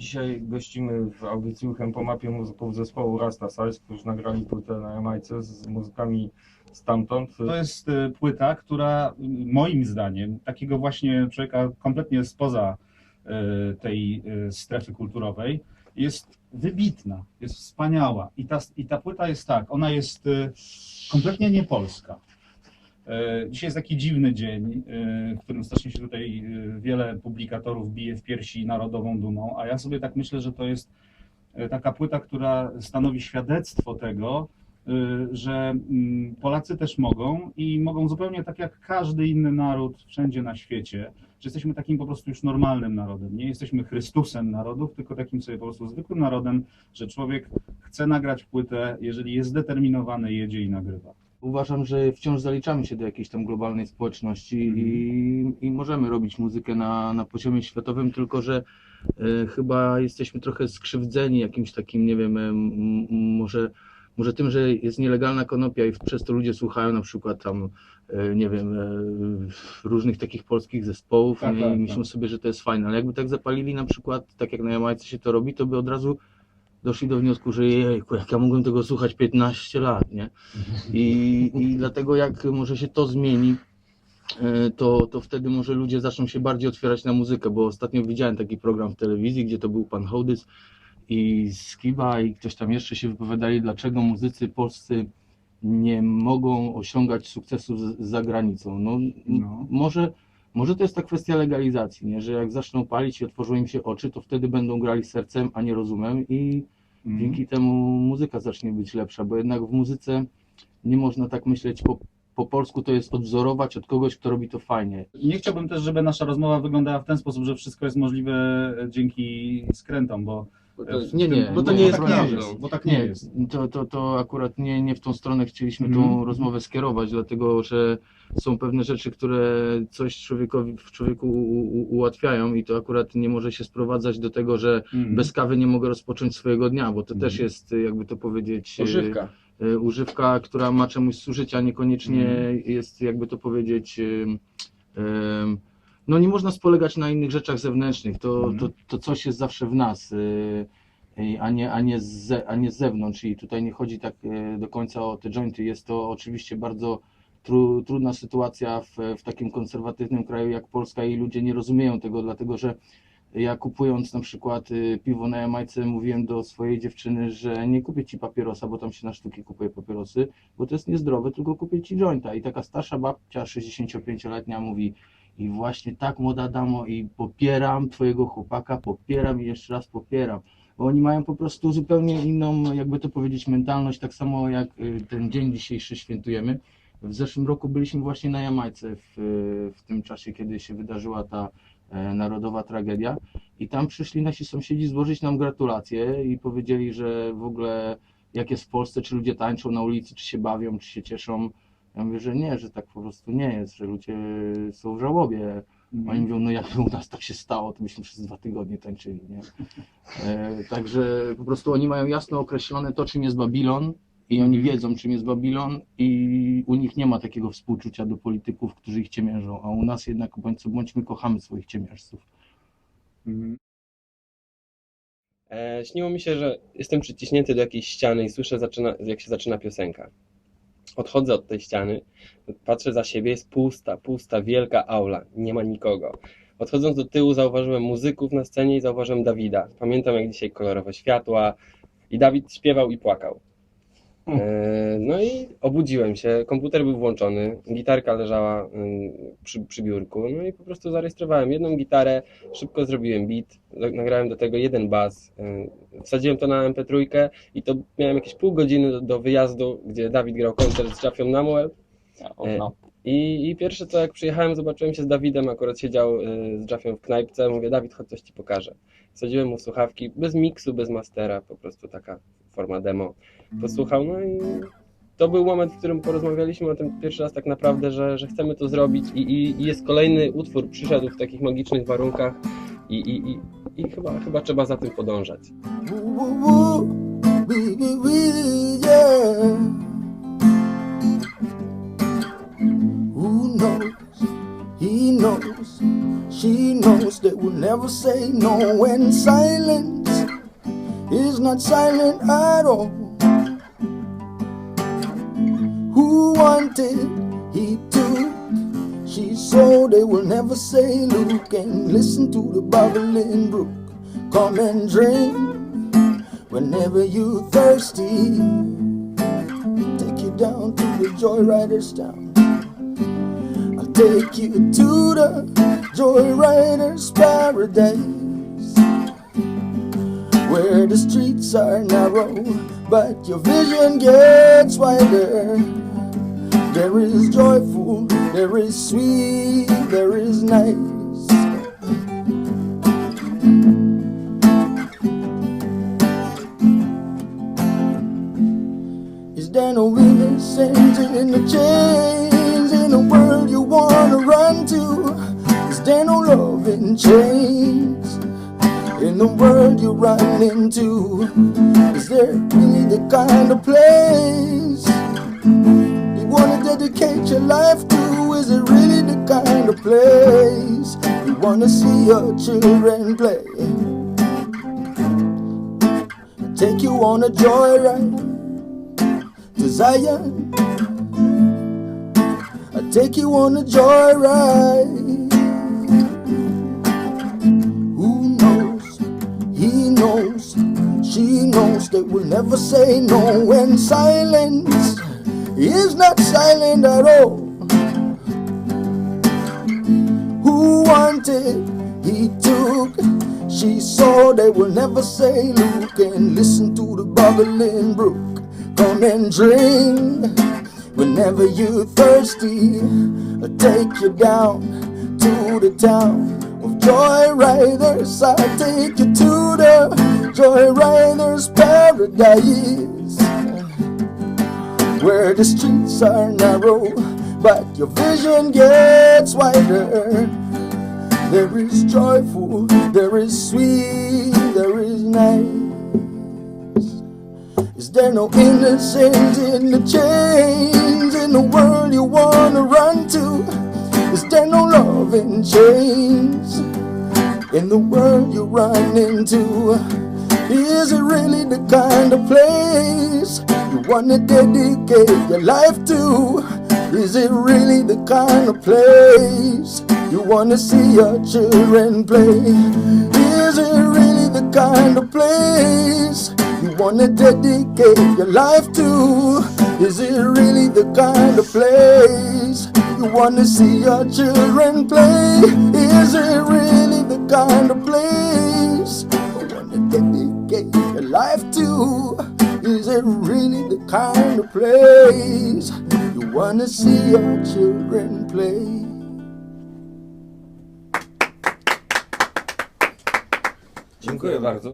Dzisiaj gościmy w audycji Uchem po mapie muzyków zespołu Rasta Size, którzy nagrali płytę na Jamajce z muzykami stamtąd. To jest y, płyta, która y, moim zdaniem takiego właśnie człowieka kompletnie spoza y, tej strefy kulturowej jest wybitna, jest wspaniała. I ta, I ta płyta jest tak, ona jest kompletnie niepolska. Y, Dzisiaj jest taki dziwny dzień, y, w którym strasznie się tutaj y, wiele publikatorów bije w piersi narodową dumą, a ja sobie tak myślę, że to jest taka płyta, która stanowi świadectwo tego, że mm, Polacy też mogą i mogą zupełnie tak jak każdy inny naród wszędzie na świecie, że jesteśmy takim po prostu już normalnym narodem. Nie jesteśmy Chrystusem narodów, tylko takim sobie po prostu zwykłym narodem, że człowiek chce nagrać płytę, jeżeli jest zdeterminowany, jedzie i nagrywa. Uważam, że wciąż zaliczamy się do jakiejś tam globalnej społeczności i, i możemy robić muzykę na, na poziomie światowym, tylko że e, chyba jesteśmy trochę skrzywdzeni jakimś takim, nie wiem, może, może tym, że jest nielegalna konopia i przez to ludzie słuchają na przykład tam, e, nie wiem, e, różnych takich polskich zespołów Tak, nie? tak, i myślą tak. sobie, że to jest fajne, ale jakby tak zapalili na przykład, tak jak na Jamajce się to robi, to by od razu doszli do wniosku, że jejku, jak ja mogłem tego słuchać 15 lat, nie? I, I dlatego jak może się to zmieni, e, to, to wtedy może ludzie zaczną się bardziej otwierać na muzykę, bo ostatnio widziałem taki program w telewizji, gdzie to był pan Hołdys i Skiba i ktoś tam jeszcze się wypowiadali, dlaczego muzycy polscy nie mogą osiągać sukcesu z, za granicą. No, No. Może, może to jest ta kwestia legalizacji, nie? że jak zaczną palić i otworzą im się oczy, to wtedy będą grali sercem, a nie rozumem i Mhm. dzięki temu muzyka zacznie być lepsza, bo jednak w muzyce nie można tak myśleć po, po polsku, to jest odwzorować od kogoś, kto robi to fajnie. Nie chciałbym też, żeby nasza rozmowa wyglądała w ten sposób, że wszystko jest możliwe dzięki skrętom, bo Nie, nie, bo to nie, nie jest jest, bo tak nie Nie, jest. to, to, to akurat nie, nie w tą stronę chcieliśmy Mhm. tą rozmowę skierować, dlatego że są pewne rzeczy, które coś człowiekowi, w człowieku u, u, ułatwiają i to akurat nie może się sprowadzać do tego, że Mhm. bez kawy nie mogę rozpocząć swojego dnia, bo to Mhm. też jest, jakby to powiedzieć, e, Używka. e, używka, która ma czemuś służyć, a niekoniecznie Mhm. jest, jakby to powiedzieć, em, em, no nie można spolegać na innych rzeczach zewnętrznych, to, Mhm. to, to coś jest zawsze w nas, y, y, a nie, a, nie z, a nie z zewnątrz i tutaj nie chodzi tak y, do końca o te jointy, jest to oczywiście bardzo tru, trudna sytuacja w, w takim konserwatywnym kraju jak Polska i ludzie nie rozumieją tego, dlatego że ja kupując na przykład piwo na Jamajce mówiłem do swojej dziewczyny, że nie kupię ci papierosa, bo tam się na sztuki kupuje papierosy, bo to jest niezdrowe, tylko kupię ci jointa. I taka starsza babcia, 65-letnia mówi i właśnie tak młoda damo i popieram twojego chłopaka, popieram i jeszcze raz popieram. Bo oni mają po prostu zupełnie inną, jakby to powiedzieć, mentalność, tak samo jak y, ten dzień dzisiejszy świętujemy. W zeszłym roku byliśmy właśnie na Jamajce w, w tym czasie, kiedy się wydarzyła ta e, narodowa tragedia i tam przyszli nasi sąsiedzi złożyć nam gratulacje i powiedzieli, że w ogóle jak jest w Polsce, czy ludzie tańczą na ulicy, czy się bawią, czy się cieszą. Ja mówię, że nie, że tak po prostu nie jest, że ludzie są w żałobie. Mhm. Oni mówią, no jakby u nas tak się stało, to byśmy przez dwa tygodnie tańczyli, nie? E, także po prostu oni mają jasno określone to, czym jest Babilon i oni wiedzą, czym jest Babilon i u nich nie ma takiego współczucia do polityków, którzy ich ciemiężą, a u nas jednak bądź bądź my kochamy swoich ciemiężców. Mhm. E, śniło mi się, że jestem przyciśnięty do jakiejś ściany i słyszę, zaczyna, jak się zaczyna piosenka. Odchodzę od tej ściany, patrzę za siebie, jest pusta, pusta, wielka aula, nie ma nikogo. Odchodząc do tyłu, zauważyłem muzyków na scenie i zauważyłem Dawida. Pamiętam jak dzisiaj kolorowe światła i Dawid śpiewał i płakał. E, No i obudziłem się, komputer był włączony, gitarka leżała ym, przy, przy biurku, no i po prostu zarejestrowałem jedną gitarę, szybko zrobiłem beat, nagrałem do tego jeden bas, ym, wsadziłem to na MP3 i to miałem jakieś pół godziny do, do wyjazdu, gdzie Dawid grał koncert z Jaffią Namuel E, i, i pierwsze co jak przyjechałem zobaczyłem się z Dawidem, akurat siedział z Jaffią w knajpce, mówię Dawid chodź coś Ci pokażę. Wsadziłem mu słuchawki, bez miksu, bez mastera, po prostu taka forma demo posłuchał, no i to był moment, w którym porozmawialiśmy o tym pierwszy raz tak naprawdę, że, że chcemy to zrobić i, i, i jest kolejny utwór, przyszedł w takich magicznych warunkach i, i, i, i chyba, chyba trzeba za tym podążać. He knows She knows they will never say no when silence not silent at all. Who wanted, he took. She saw they will never say look and listen to the bubbling brook. Come and drink whenever you thirsty. Take you down to the Joyriders town. I'll take you to the Joyriders paradise. Where the streets are narrow, but your vision gets wider. There is joyful, there is sweet, there is nice. Is there no innocence in the chains in the world you wanna run to? Is there no love in chains in the world you run into? Is there really the kind of place you wanna dedicate your life to? Is it really the kind of place you wanna see your children play? Take you on a joyride to Zion. I take you on a joyride. Knows. She knows that we'll never say no when silence is not silent at all. Who wanted, he took. She saw they will never say look and listen to the bubbling brook. Come and drink whenever you're thirsty. I'll take you down to the town Joyriders. I'll take you to the Joyriders paradise where the streets are narrow, but your vision gets wider. There is joyful, there is sweet, there is nice. Is there no innocence in the chains in the world you wanna run to? Is there no love in chains in the world you run into? Is it really the kind of place you wanna dedicate your life to? Is it really the kind of place you wanna see your children play? Is it really the kind of place you wanna dedicate your life to? Is it really the kind of place you wanna see your children play? Is it really kind of place you wanna dedicate your life to? Is it really the kind of place you wanna see your children play? Dziękuję bardzo.